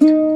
Mm-hmm.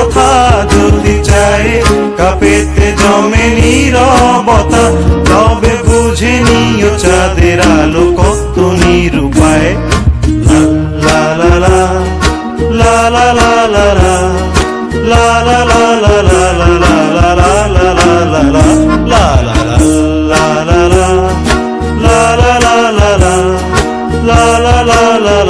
কথা যদি চায়ের কাপেতে জমে নীরবতা তবে বুঝে নিও চাঁদের আলো কত নিরুপায় লা লা লা লা লা লা লা লা লা লা লা লা লা লা লা লা লা লা লা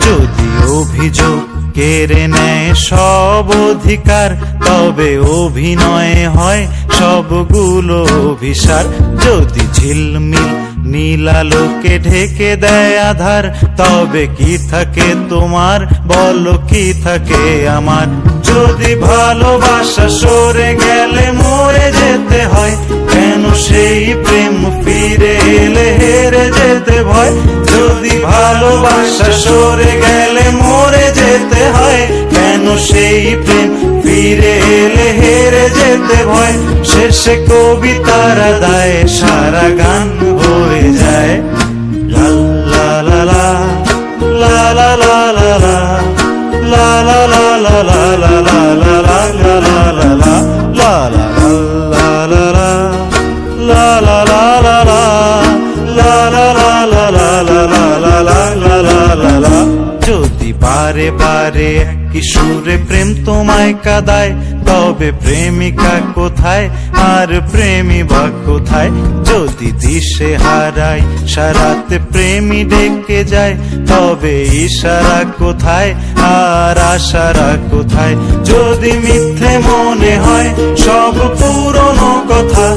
যদি অভিযোগ কেড়ে নেয় সব অধিকার, তবে অভিনয়ে হয় সবগুলো অভিসার। যদি ঝিলমিল নীলালোকে ঢেকে দেয় আধার, তবে কি থাকে তোমার? বলো কি থাকে আমার? যদি ভালোবাসা সরে গেলে মরে যেতে হয় কেন সেই প্রেম ফিরে এলে হেরে যেতে ভয় যদি ভালোবাসা সরে গেলে মরে যেতে হয় কেন সেই প্রেম ফিরে এলে হেরে যেতে ভয় শেষে কবিতারা দায় সারা গান হয়ে যায় লা লা লা লা লা লা লা la la যদি বারে বারে একই সুরে প্রেম তোমায় কাদায়। তবে প্রেমিকা কোথায়? আর প্রেমী বা কোথায়? যদি দিশে হারাই, সারাতে প্রেমী ডেকে যায়, তবে ইশারা কোথায়? আর আশারা কোথায়? যদি মিথ্যে মনে হয়, সব পুরনো কথা